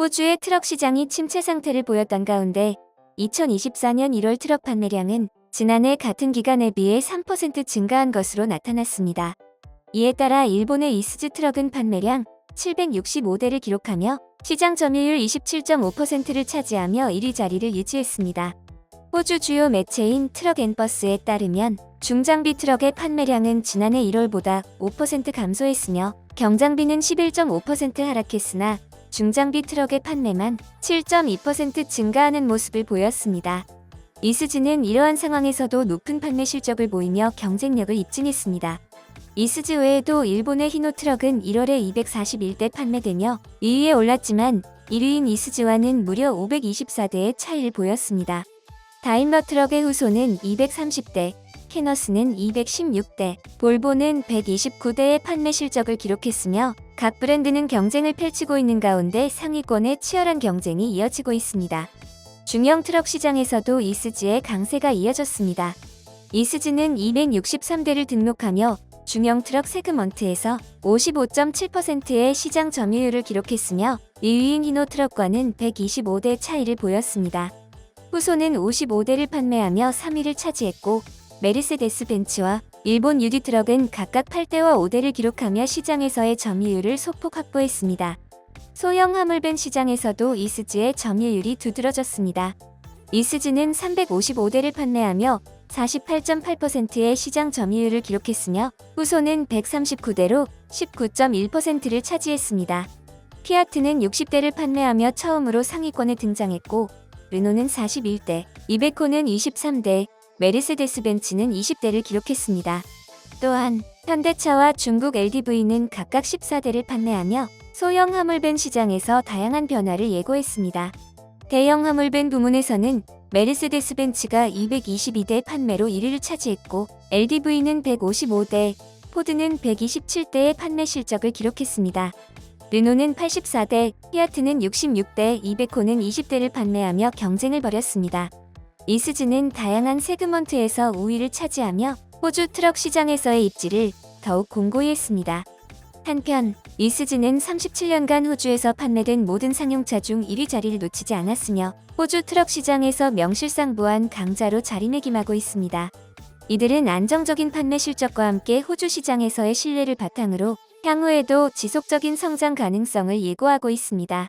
호주의 트럭 시장이 침체 상태를 보였던 가운데 2024년 1월 트럭 판매량은 지난해 같은 기간에 비해 3% 증가한 것으로 나타났습니다. 이에 따라 일본의 이스즈 트럭은 판매량 765대를 기록하며 시장 점유율 27.5%를 차지하며 1위 자리를 유지했습니다. 호주 주요 매체인 트럭 앤 버스에 따르면 중장비 트럭의 판매량은 지난해 1월보다 5% 감소했으며 경장비는 11.5% 하락했으나 중장비 트럭의 판매만 7.2% 증가하는 모습을 보였습니다. 이스즈는 이러한 상황에서도 높은 판매 실적을 보이며 경쟁력을 입증했습니다. 이스즈 외에도 일본의 히노 트럭은 1월에 241대 판매되며 2위에 올랐지만 1위인 이스즈와는 무려 524대의 차이를 보였습니다. 다임러 트럭의 후소는 230대, 캐너스는 216대, 볼보는 129대의 판매 실적을 기록했으며 각 브랜드는 경쟁을 펼치고 있는 가운데 상위권의 치열한 경쟁이 이어지고 있습니다. 중형 트럭 시장에서도 이스즈의 강세가 이어졌습니다. 이스즈는 263대를 등록하며 중형 트럭 세그먼트에서 55.7%의 시장 점유율을 기록했으며 2위인 히노 트럭과는 125대 차이를 보였습니다. 후소는 55대를 판매하며 3위를 차지했고 메르세데스 벤츠와 일본 유디 트럭은 각각 8대와 5대를 기록하며 시장에서의 점유율을 소폭 확보했습니다. 소형 화물밴 시장에서도 이스즈의 점유율이 두드러졌습니다. 이스즈는 355대를 판매하며 48.8%의 시장 점유율을 기록했으며 후소는 139대로 19.1%를 차지했습니다. 피아트는 60대를 판매하며 처음으로 상위권에 등장했고 르노는 41대, 이베코는 23대, 메르세데스 벤츠는 20대를 기록했습니다. 또한 현대차와 중국 LDV는 각각 14대를 판매하며 소형 화물밴 시장에서 다양한 변화를 예고했습니다. 대형 화물밴 부문에서는 메르세데스 벤츠가 222대 판매로 1위를 차지했고 LDV는 155대, 포드는 127대의 판매 실적을 기록했습니다. 르노는 84대, 피아트는 66대, 이베코는 20대를 판매하며 경쟁을 벌였습니다. 이스즈는 다양한 세그먼트에서 우위를 차지하며 호주 트럭 시장에서의 입지를 더욱 공고히 했습니다. 한편 이스즈는 37년간 호주에서 판매된 모든 상용차 중 1위 자리를 놓치지 않았으며 호주 트럭 시장에서 명실상부한 강자로 자리매김하고 있습니다. 이들은 안정적인 판매 실적과 함께 호주 시장에서의 신뢰를 바탕으로 향후에도 지속적인 성장 가능성을 예고하고 있습니다.